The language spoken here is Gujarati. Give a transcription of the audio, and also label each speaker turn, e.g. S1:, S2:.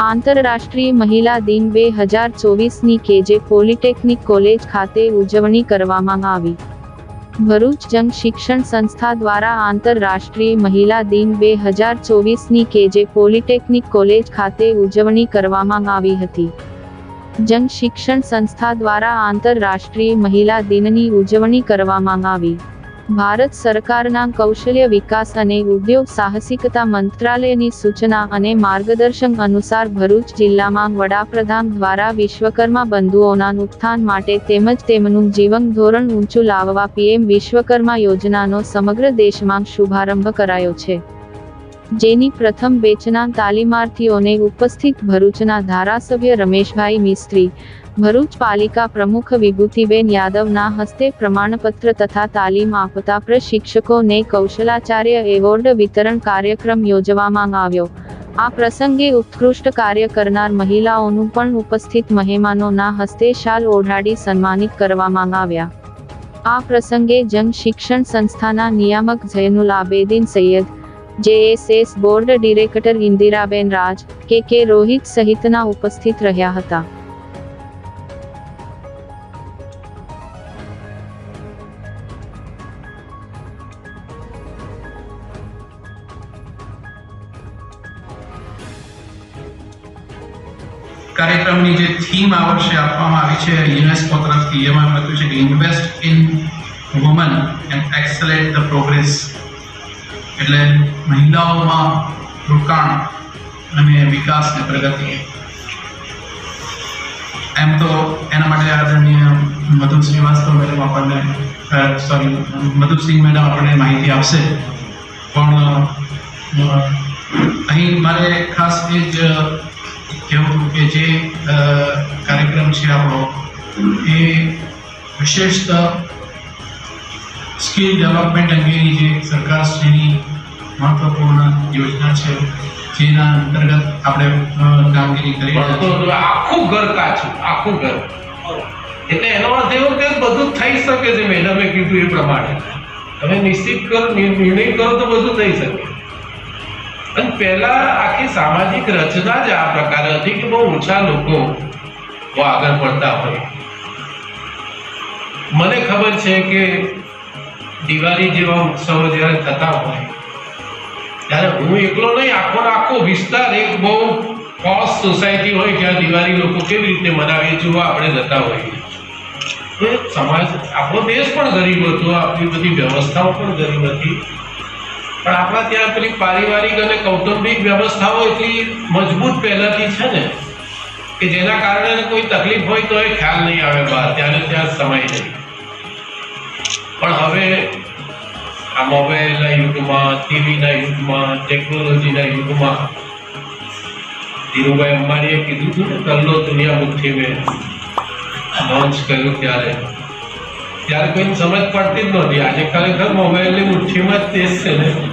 S1: આંતરરાષ્ટ્રીય મહિલા દિન બે હજાર ચોવીસની કેજે પોલિટેકનિક કોલેજ ખાતે ઉજવણી કરવામાં આવી. ભરૂચ જંગ શિક્ષણ સંસ્થા દ્વારા આંતરરાષ્ટ્રીય મહિલા દિન બે હજાર ચોવીસની કેજે પોલિટેકનિક કોલેજ ખાતે ઉજવણી કરવામાં આવી હતી. જંગ શિક્ષણ સંસ્થા દ્વારા આંતરરાષ્ટ્રીય મહિલા દિનની ઉજવણી કરવામાં આવી. ભારત સરકારના કૌશલ્ય વિકાસ અને ઉદ્યોગ સાહસિકતા મંત્રાલયની સૂચના અને માર્ગદર્શન અનુસાર ભરૂચ જિલ્લામાં વડાપ્રધાન દ્વારા વિશ્વકર્મા બંધુઓના ઉત્થાન માટે તેમજ તેમનું જીવન ધોરણ ઊંચું લાવવા પીએમ વિશ્વકર્મા યોજનાનો સમગ્ર દેશમાં શુભારંભ કરાયો છે. જેની પ્રથમ બેચના તાલીમાર્થીઓને ઉપસ્થિત ભરૂચના ધારાસભ્ય રમેશભાઈ મિસ્ત્રી, ભરૂચ પાલિકા પ્રમુખ વિભૂતિબેન યાદવના હસ્તે પ્રમાણપત્ર તથા તાલીમ આપતા પ્રશિક્ષકોને કૌશલાચાર્ય એવોર્ડ વિતરણ કાર્યક્રમ યોજવામાં આવ્યો. આ પ્રસંગે ઉત્કૃષ્ટ કાર્ય કરનાર મહિલાઓનું પણ ઉપસ્થિત મહેમાનોના હસ્તે શાલ ઓઢાડી સન્માનિત કરવામાં આવ્યા. આ પ્રસંગે જંગ શિક્ષણ સંસ્થાના નિયામક Jainul Abedin Saiyed JSS board director Indiraben Raj, કે કે રોહિત સહિતના ઉપસ્થિત રહ્યા હતા.
S2: કાર્યક્રમની જે થીમ આ વર્ષે આપવામાં આવી છે યુનેસ્કો તરફથી એમાં લખ્યું છે કે invest in woman and accelerate the progress. એટલે મહિલાઓમાં રોકાણ અને વિકાસ અને પ્રગતિ. એમ તો એના માટે આદરણીય મધુ શ્રીવાસ્તવ મેડમ આપણને સોરી મધુસિંહ મેડમ આપણને માહિતી આપશે. પણ અહીં મારે ખાસ એ જ કહેવું કે જે કાર્યક્રમ છે આપણો, એ વિશેષત સ્કિલ ડેવલપમેન્ટ અંગેની જે સરકારશ્રીની મહત્વપૂર્ણ યોજના છે જેના અંતર્ગત આપણે કામગીરી કરી
S3: આખું ઘર કાચું આખું ઘર. એટલે એનો અર્થ એવો કે બધું થઈ શકે છે મેડમે કીધું એ પ્રમાણે. તમે નિશ્ચિત કરો નિર્ણય કરો તો બધું થઈ શકે. અને પહેલા આખી સામાજિક રચના જ આ પ્રકારે હતી કે બહુ ઓછા લોકો આગળ પડતા હોય. મને ખબર છે કે દિવાળી જેવા ઉત્સવો જ્યારે થતા હોય, ત્યારે હું એકલો નહીં, આખો આખો વિસ્તાર એક બહુ કોસ સોસાયટી હોય જ્યાં દિવાળી લોકો કેવી રીતે મનાવે જોવા આપણે જતા હોઈએ સમાજ, આપણો દેશ પણ ગરીબ હતો, આપણી બધી વ્યવસ્થાઓ પણ ગરીબ હતી. પણ આપણા ત્યાં પેલી પારિવારિક અને કૌટુંબિક વ્યવસ્થાઓ એટલી મજબૂત પહેલાંથી છે ને, કે જેના કારણે કોઈ તકલીફ હોય તો એ ખ્યાલ નહીં આવે બહાર ત્યારે ત્યાં સમય નહીં. પણ હવે આ મોબાઈલના યુગમાં, ટીવીના યુગમાં, ટેકનોલોજીના યુગમાં ધીરુભાઈ અંબાણીએ કીધું હતું ને કલ્લો દુનિયા મુઠ્ઠી મેં લોન્ચ કર્યું ત્યારે. ત્યારે કોઈને સમજ પડતી જ નહોતી. આજે ખરેખર મોબાઈલની મુઠ્ઠીમાં જ તેજ છે ને.